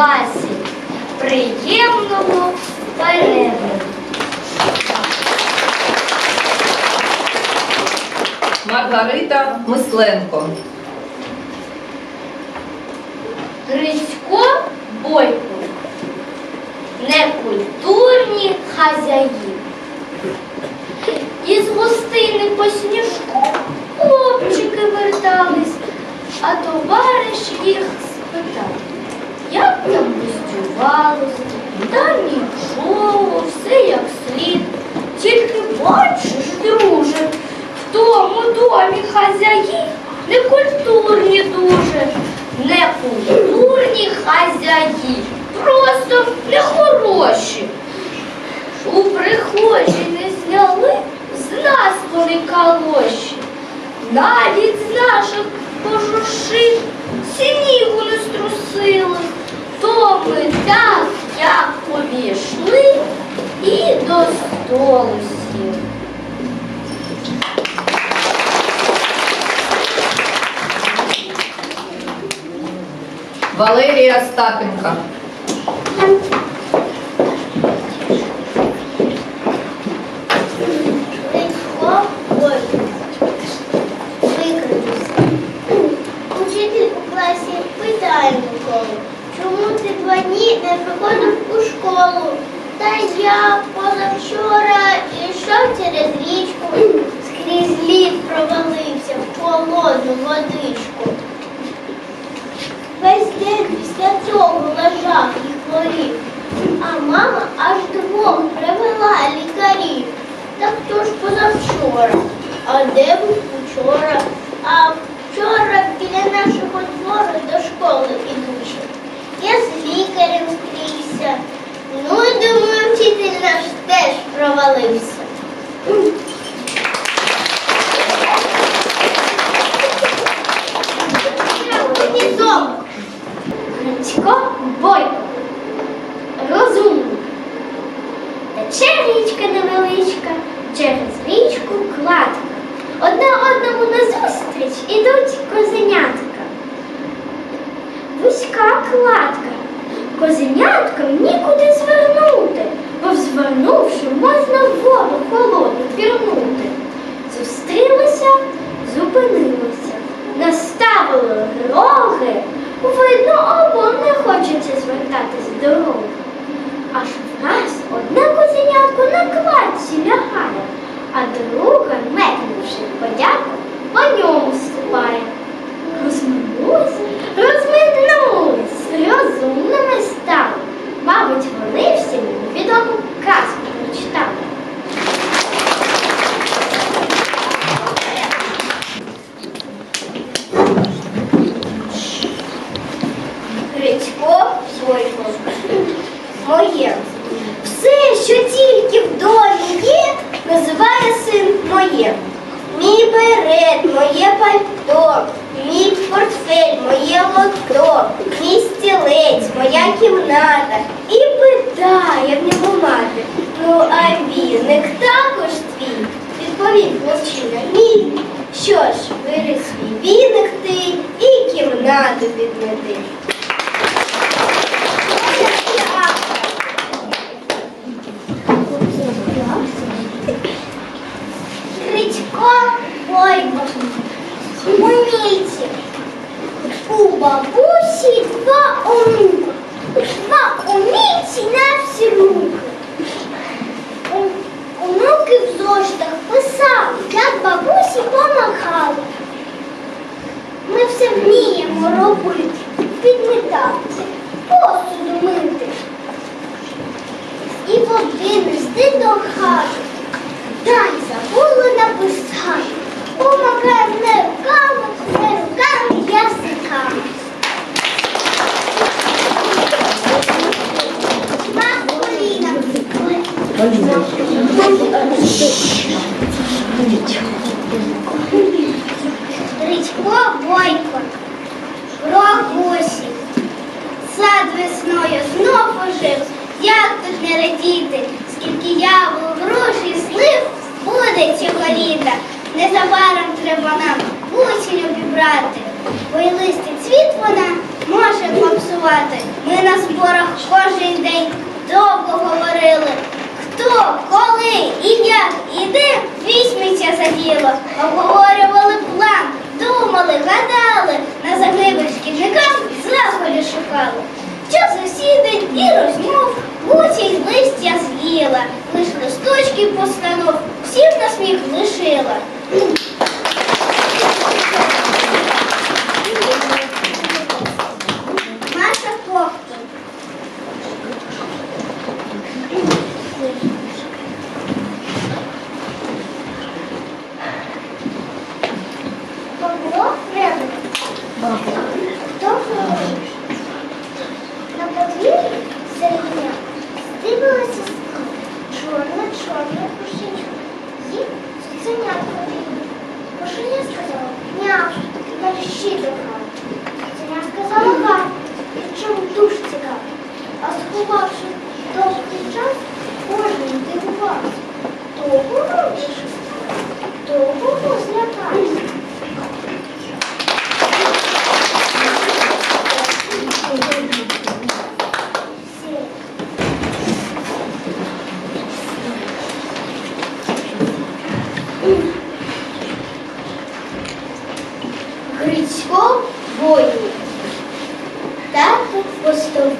класі. Приємного перегляду! Маргарита Мисленко. Грицько Бойко. Некультурні хазяї. Із гостини по сніжку хлопчики вертались, а товариш їх як там гостювалося, та нічого, все як слід. Тільки бачиш, друже, в тому домі хазяї некультурні дуже, некультурні хазяї, просто нехороші. У прихожі не зняли з нас вони калоші. Навіть з наших кожушин снігу не струсили. То ми так, як увійшли, і до столу сіли. Валерія Остапенко. Лисько Бойко. Викритися. Учитель у класі питає Миколу, чому ти два дні не приходив у школу? Та я позавчора йшов через річку, скрізь лід провалився в холодну водичку. Весь день після цього лежав і хворів, а мама аж двох привела лікарів. Так то ж позавчора. А де був вчора? А вчора біля нашого двору до школи ідучи. Я з лікарем стрівся. Ну і думаю, вчитель наш теж провалився. Грицько Бойко. Розумний. Тече річка невеличка, через річку кладка. Одна одному назустріч ідуть козенятка. Вузька кладка. Козеняткам нікуди звернути, бо звернувши, можна воду холодну пірнути. Зустрілися, зупинилися, наставили роги. Видно, обом не хочеться звертатись дороги. Аж враз одне козенятко на кладці лягає, а друга, метнувши подяку, по ньому ступає. Розминулись, розминулись, розумними стали. Мабуть, вони всі відому казку прочитали. Грицько Бойко. Моє. Все, що тільки в домі є, називає син моє. Мій берет, моє пальто, мій портфель, моє лото, мій стілець, моя кімната. І питає в нього мати. Ну, а віник також твій. Відповів хлопчина, мій. Що ж, бери свій віник ти і кімнату підмети. Бойко. Умільці. У бабусі два онука. Два умільці на всі руки. У- Онуки в зошитах писали, як бабусі помагали. Ми все вміємо робити, підмітати, посуду мити. І води нести до хати. Дай забула написати. Незабаром треба нам осінь обібрати, бо й листий цвіт вона може попсувати. Ми на зборах кожен день довго говорили. Хто, коли і як і де візьметься за діло. Обговорювали план, думали, гадали, на загиблих шкідникам заходи шукали. Час засідань і розмов, буці й лист я з'їла, лиш листочки постанов, всім на сміх лишила. Грицько воїн. Тато постовий.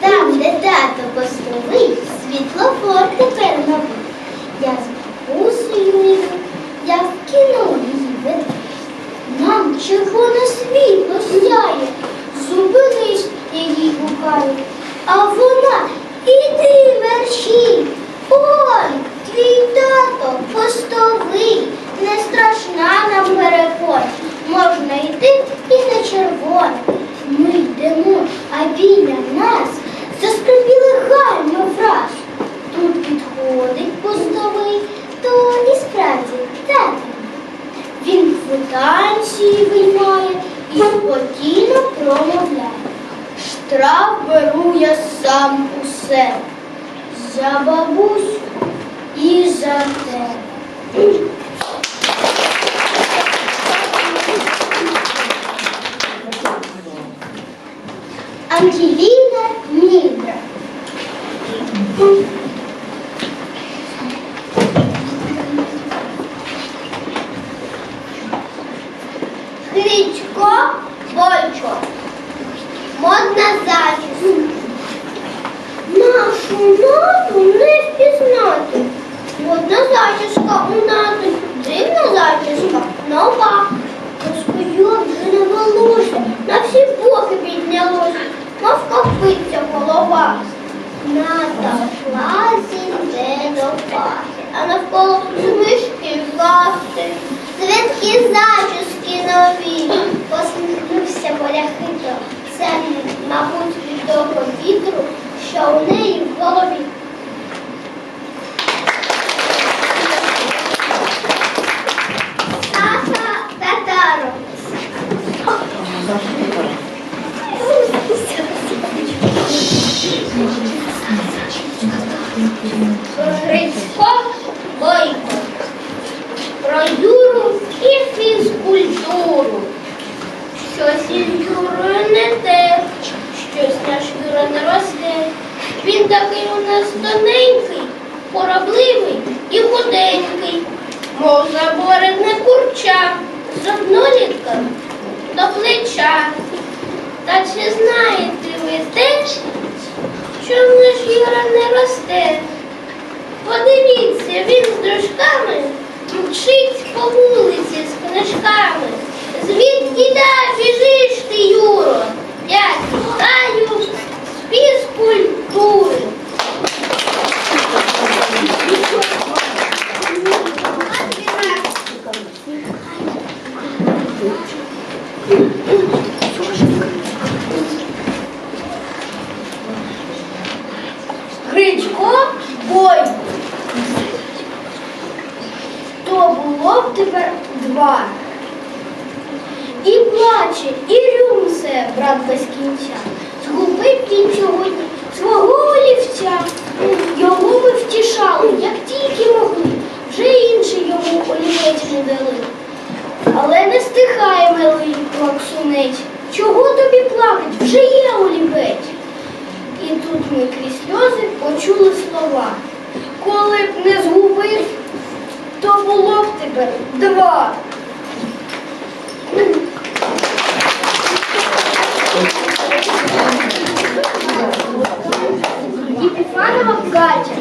Там, де тато постовий, світлофор тепер новий. Я з бабусею йду, я в кіно її веду. Нам червоне світло сяє, зупинись, я їй гукаю. А вона іди мерщій. Ой, твій тато постовий, не страшна нам перепон. Adquiri Класі не до пахи, а навколо смішки вахти. Звідки зачіски нові, посміхнувся поляхито. Це, мабуть, від того вітру, що у неї в голові. Грицько Бойко. Про Юру і фізкультуру. Щось із Юрою не те, щось наш Юра не росте. Він такий у нас тоненький, поробливий і худенький, мов заборене курча, з однолітком до плеча. Та чи знаєте ви те, що наш Юра не росте? Подивіться, він з дружками мчить по вулиці з книжками. Звідки да біжиш ти, Юро? Я читаю з фізкультури. і рюмсе, брат без кінця. Згубив він сьогодні свого олівця. Його ми втішали, як тільки могли, вже інший йому олівець не дали. Але не стихай, милий плаксунець. Чого тобі плакать? Вже є олівець. І тут ми крізь сльози почули слова. Коли б не згубив, то було б тебе два. Епифанова Катя.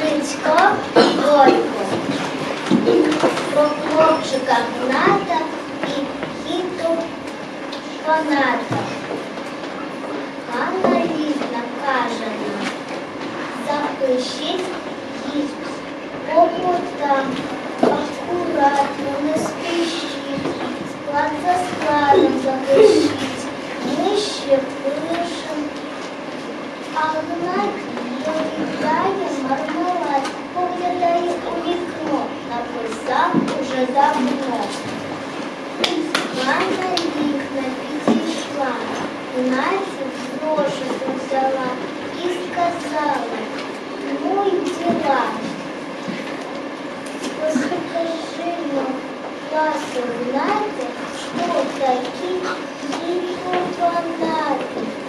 Грицько Горько. Про хлопчика Гната і кіту Фаната. написав уже давно. Ганна вікна підійшла, Гнатів зошиту взяла і сказала, ну й діла. Скажи нам, класу знаєте, що такі гіпофанати? Річко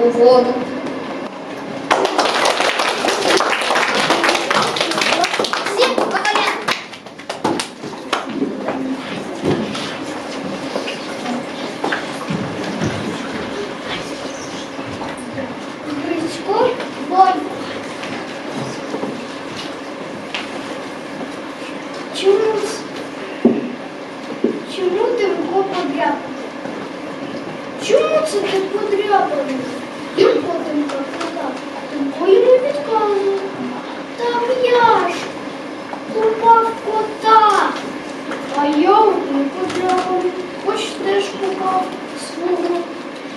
У воду. Чому, ти руку подряпав? Чому це ти подряпав? Потім я ж купав кота. А я не подряпав, хоч теж купав свого.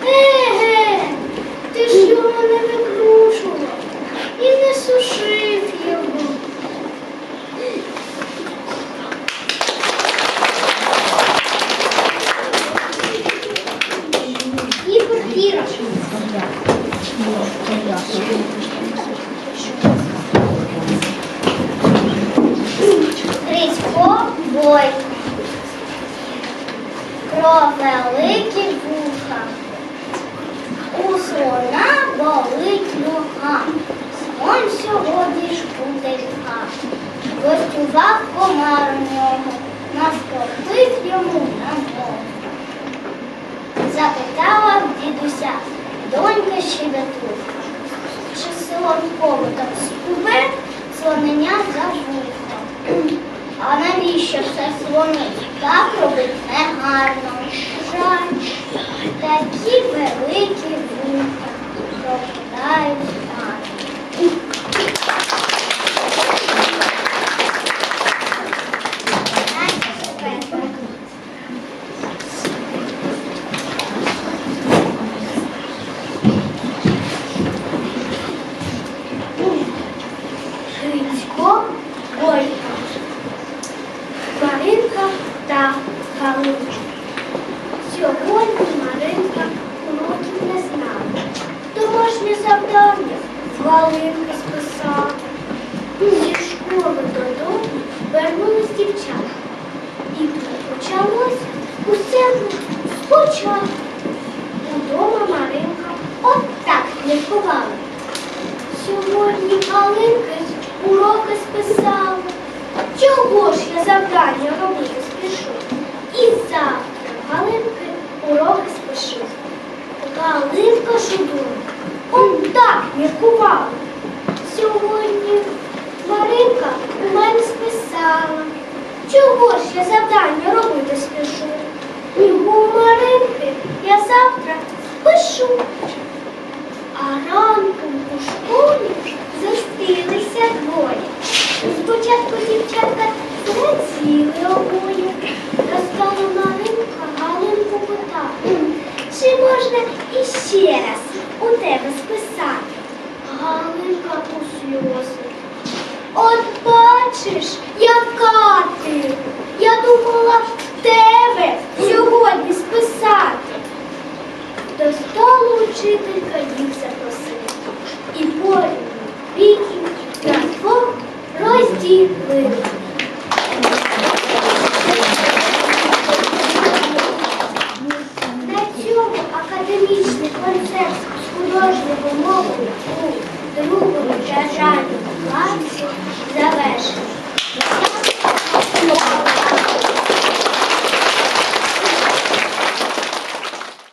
Еге, ти ж його не викрушував і не сушив його. Ігор Кірош. Грицько бой. Про великі вуха. У слона болить нога. Слон сьогодні ж буде льха. Гостював комар у нього, наступив йому на ногу. Дідуся донька щебетуха. Чи селом так скубе слонення за вухо. А навіщо все слони? Так робить негарно. Жаль, такі великі вуха пропадають гарно. Грицько Бойко. Маринка та Галинка. Сьогодні Маринка уроків не знала. Домашнє завдання Галинка списала. Зі школи додому вернулись дівчата. І почалося усе спочатку. Удома Маринка от так міркувала. Сьогодні Галинка уроки списала. Чого ж я завдання робити спішу? І завтра Галинки уроки спишу. Галинка шудує. Он так міркувала. Сьогодні Маринка у мене списала. Чого ж я завдання робити спішу? І у Маринки я завтра спишу. А ранком тебе списати. Галинка у сльози. От бачиш, яка ти. Я думала тебе сьогодні списати. До столу учителька їх запросила. І порівну віків на двох розділили.